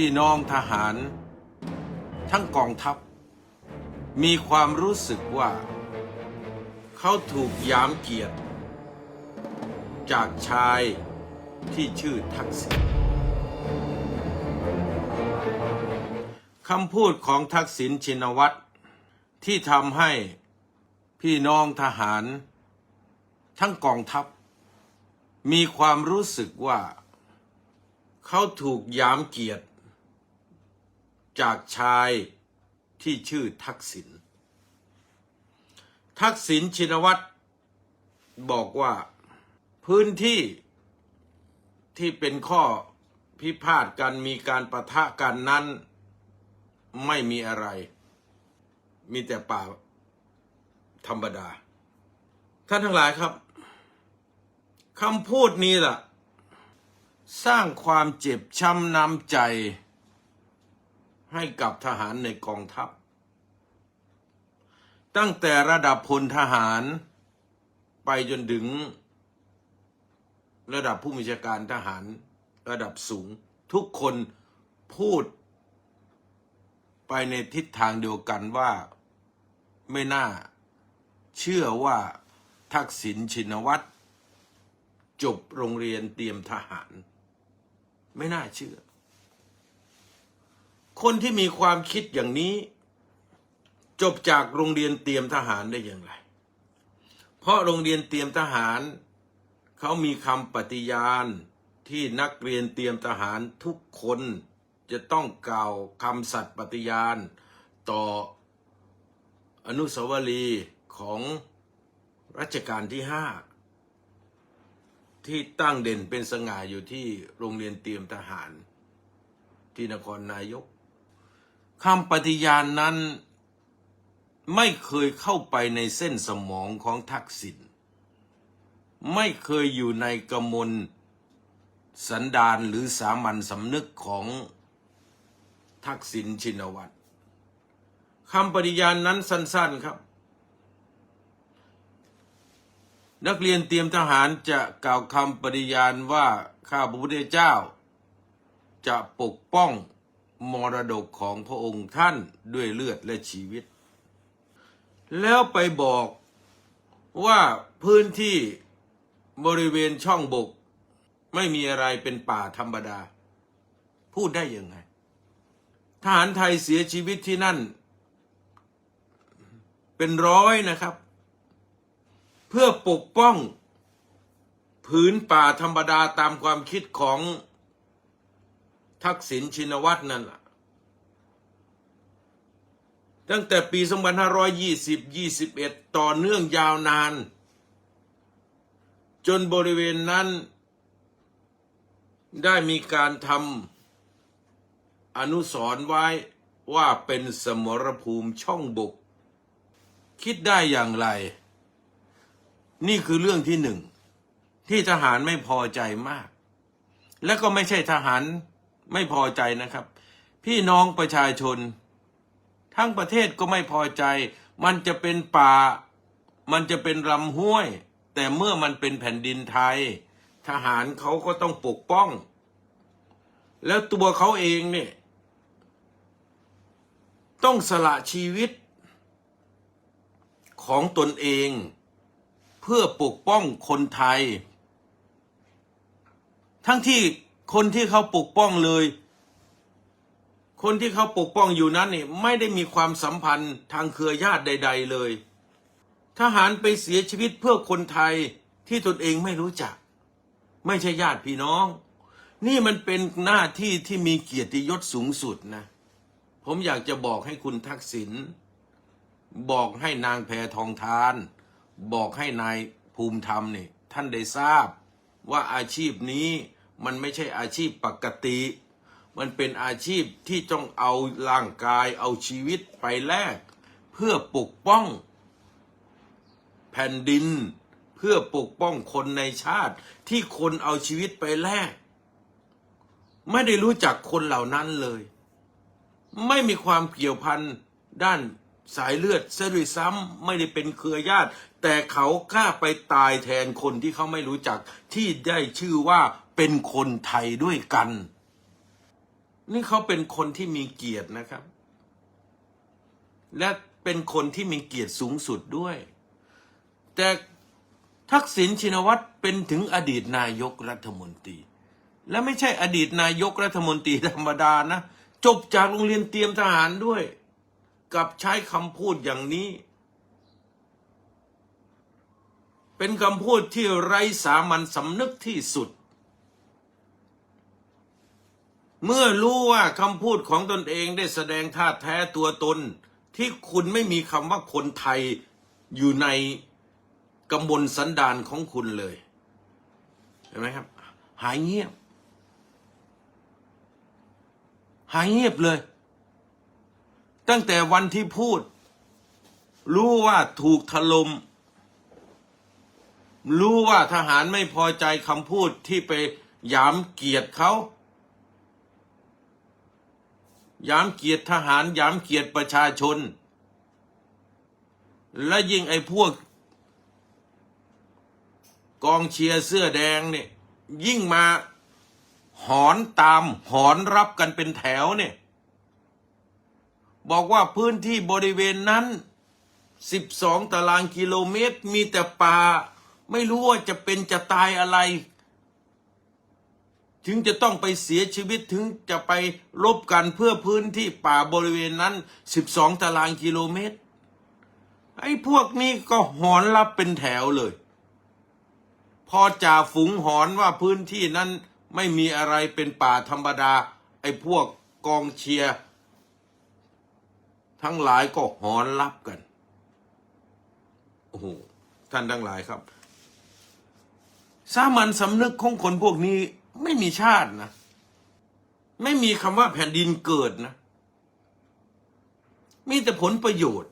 พี่น้องทหาร ทั้งกองทัพ มีความรู้สึกว่า เขาถูกยามเกียรติ จากชายที่ชื่อทักษิณคำพูดของทักษิณชินวัตรที่ทำให้พี่น้องทหาร ทั้งกองทัพ มีความรู้สึกว่า เขาถูกยามเกียรติ จากชายที่ชื่อทักษิณ ทักษิณชินวัตรบอกว่าพื้นที่ที่เป็นข้อพิพาทกันมีการประทะกันนั้นไม่มีอะไร มีแต่ป่าธรรมดา ท่านทั้งหลายครับคำพูดนี้ล่ะ สร้างความเจ็บช้ำน้ำใจ ให้กับทหารในกองทัพ ตั้งแต่ระดับพลทหารไปจนถึง ระดับผู้บัญชาการทหารระดับสูง ทุกคนพูด ไปในทิศทางเดียวกันว่าไม่น่า เชื่อว่าทักษิณชินวัตรจบโรงเรียนเตรียมทหาร ไม่น่าเชื่อ คนที่มีความคิดอย่างนี้ จบจากโรงเรียนเตรียมทหารได้อย่างไร เพราะโรงเรียนเตรียมทหาร เขามีคำปฏิญาณที่นักเรียนเตรียมทหารทุกคนจะต้องกล่าวคำสัตย์ปฏิญาณ ต่ออนุสาวรีย์ของรัชกาลที่ห้าที่ตั้งเด่นเป็นสง่าอยู่ที่โรงเรียนเตรียมทหาร ที่นครนายก คำปฏิญาณนนั้นไม่เคยเข้าไปในเส้นสมองของทักษิณไม่เคยอยู่ในกมลสันดานหรือสามัญสำนึกของทักษิณชินวัตรคำปฏิญาณนนั้นสั้น ๆครับ นักเรียนเตรียมทหารจะกล่าวคำปฏิญาณว่าข้าพระพุทธเจ้า จะปกป้อง มรดกของพระองค์ท่านด้วยเลือดและชีวิต แล้วไปบอกว่าพื้นที่บริเวณช่องบก ไม่มีอะไรเป็นป่าธรรมดา พูดได้ยังไง ทหารไทยเสียชีวิตที่นั่น เป็นร้อยนะครับ เพื่อปกป้อง ผืนป่าธรรมดาตามความคิดของ ทักษิณชินวัตรนั่นแหละตั้งแต่ปี 2520-21 ต่อเนื่องยาวนาน จนบริเวณนั้น ได้มีการทำอนุสรไว้ว่าเป็นสมรภูมิช่องบุก คิดได้อย่างไร นี่คือเรื่องที่หนึ่ง ที่ทหารไม่พอใจมาก และก็ไม่ใช่ทหาร ไม่พอใจนะครับ พี่น้องประชาชน ทั้งประเทศก็ไม่พอใจ มันจะเป็นป่า มันจะเป็นลำห้วย แต่เมื่อมันเป็นแผ่นดินไทย ทหารเขาก็ต้องปกป้อง แล้วตัวเขาเองเนี่ย ต้องสละชีวิต ของตนเอง เพื่อปกป้องคนไทย ทั้งที่ คนที่เขาปกป้องเลย คนที่เขาปกป้องอยู่นั้นเนี่ยไม่ได้มีความสัมพันธ์ทางเครือญาติใด ๆ เลย ทหารไปเสียชีวิตเพื่อคนไทยที่ตนเองไม่รู้จัก ไม่ใช่ญาติพี่น้อง นี่มันเป็นหน้าที่ที่มีเกียรติยศสูงสุดนะ ผมอยากจะบอกให้คุณทักษิณบอกให้นางแพทองทาน บอกให้นายภูมิธรรมเนี่ยท่านได้ทราบว่าอาชีพนี้ มันไม่ใช่อาชีพปกติ มันเป็นอาชีพที่ต้องเอาร่างกายเอาชีวิตไปแลกเพื่อปกป้อง แผ่นดิน เพื่อปกป้องคนในชาติที่คนเอาชีวิตไปแลกไม่ได้รู้จักคนเหล่านั้นเลย ไม่มีความเกี่ยวพันด้านสายเลือดซะด้วยซ้ำไม่ได้เป็นเครือญาติ แต่เขากล้าไปตายแทนคนที่เขาไม่รู้จักที่ได้ชื่อว่าเป็นคนไทยด้วยกัน นี่เขาเป็นคนที่มีเกียรตินะครับ และเป็นคนที่มีเกียรติสูงสุดด้วย แต่ทักษิณชินวัตรเป็นถึงอดีตนายกรัฐมนตรี และไม่ใช่อดีตนายกรัฐมนตรีธรรมดานะ จบจากโรงเรียนเตรียมทหารด้วย กับใช้คำพูดอย่างนี้ เป็นคำพูดที่ไร้สามัญสำนึกที่สุด เมื่อรู้ว่าคำพูดของตนเองได้แสดงท่าแท้ตัวตน ที่คุณไม่มีคำว่าคนไทยอยู่ในกำบลสันดานของคุณเลย เห็นไหมครับ หายเงียบ หายเงียบเลย ตั้งแต่วันที่พูด รู้ว่าถูกถลม่ม รู้ว่าทหารไม่พอใจคำพูดที่ไปยามเกียรติเขายามเกียรติทหารยามเกียรติประชาชน และยิ่งไอ้พวก กองเชียร์เสื้อแดงเนี่ยยิ่งมาหอนตามหอนรับกันเป็นแถวเนี่ย บอกว่าพื้นที่บริเวณนั้น 12 ตารางกิโลเมตรมีแต่ป่า ไม่รู้ว่าจะเป็นจะตายอะไร ถึงจะต้องไปเสียชีวิตถึงจะไปรบกันเพื่อพื้นที่ป่าบริเวณนั้น 12 ตารางกิโลเมตร ไอ้พวกนี้ก็หอนรับเป็นแถวเลย พอจ่าฝูงหอนว่าพื้นที่นั้นไม่มีอะไรเป็นป่าธรรมดา ไอ้พวกกองเชียร์ทั้งหลายก็หอนรับกัน โอ้โห ท่านทั้งหลายครับ สามัญสำนึกของคนพวกนี้ไม่มีชาตินะ ไม่มีคำว่าแผ่นดินเกิดนะ มีแต่ผลประโยชน์